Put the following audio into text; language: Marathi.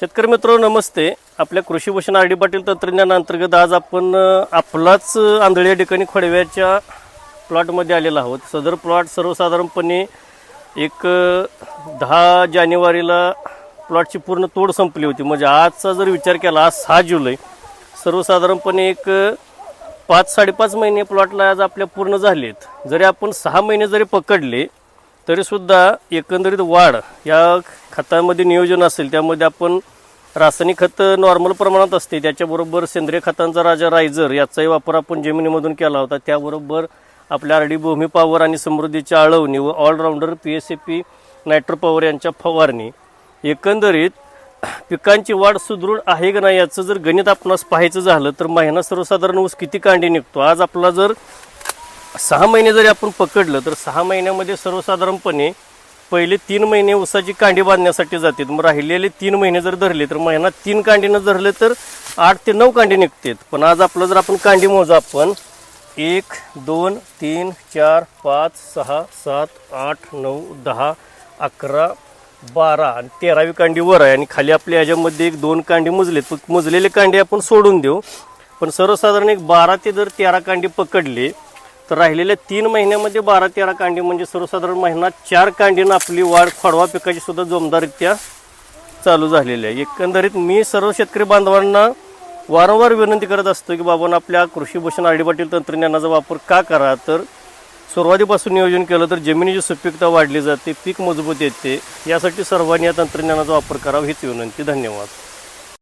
शेतकरी मित्र नमस्ते. आपल्या कृषी भूषण आर डी पाटील तंत्रज्ञान अंतर्गत आज आपण आपलाच आंधळ्या आंधळी या ठिकाणी खोडव्याच्या प्लॉटमध्ये आलेला आहोत. सदर प्लॉट सर्वसाधारणपणे एक दहा जानेवारीला प्लॉटची पूर्ण तोड संपली होती. म्हणजे आजचा जर विचार केला आज सहा जुलै सर्वसाधारणपणे एक पाच साडेपाच महिने प्लॉटला आज आपल्या पूर्ण झालेत. जरी आपण सहा महिने जरी पकडले तरीसुद्धा एकंदरीत वाढ या खतामध्ये नियोजन असेल त्यामध्ये आपण रासायनिक खत नॉर्मल प्रमाणात असते त्याच्याबरोबर सेंद्रिय खतांचा राजा रायझर याचाही वापर आपण जमिनीमधून केला होता. त्याबरोबर आपल्या आर डी भूमी पॉवर आणि समृद्धीच्या आळवणी व all rounder P S A P nitro power यांच्या फवारणी. एकंदरीत पिकांची वाढ सुदृढ आहे का नाही याचं जर गणित आपणास पाहायचं झालं तर महिना सर्वसाधारण ऊस किती कांडी निघतो? आज आपला जर सहा महिने जरी आपण पकडलं तर सहा महिन्यामध्ये सर्वसाधारणपणे पहिले तीन महिने ऊसाची कांडी बांधण्यासाठी जातात. मग राहिलेले तीन महिने जर धरले तर महिना तीन कांडीनं धरले तर आठ ते नऊ कांडी निघतात. पण आज आपलं जर आपण कांडी मोजा आपण एक दोन तीन चार पाच सहा सात आठ नऊ दहा अकरा बारा आणि तेरावी कांडी वर आहे. आणि खाली आपल्या याच्यामध्ये एक दोन कांडी मोजलेत. पण मोजलेले कांडी आपण सोडून देऊ. पण सर्वसाधारण एक बारा ते जर तेरा कांडी पकडले तर राहिलेल्या तीन महिन्यामध्ये बारा तेरा कांडी म्हणजे सर्वसाधारण महिना चार कांडीनं आपली वाढ खोडवा पिकाची सुद्धा जोमदाररित्या चालू झालेली आहे. एकंदरीत मी सर्व शेतकरी बांधवांना वारंवार विनंती करत असतो की बाबांना आपल्या कृषीभूषण आडी पाटील तंत्रज्ञानाचा वापर का करा? तर सुरुवातीपासून नियोजन केलं तर जमिनीची सुपीकता वाढली जाते पीक मजबूत येते. यासाठी सर्वांनी या तंत्रज्ञानाचा वापर करावा हीच विनंती. धन्यवाद.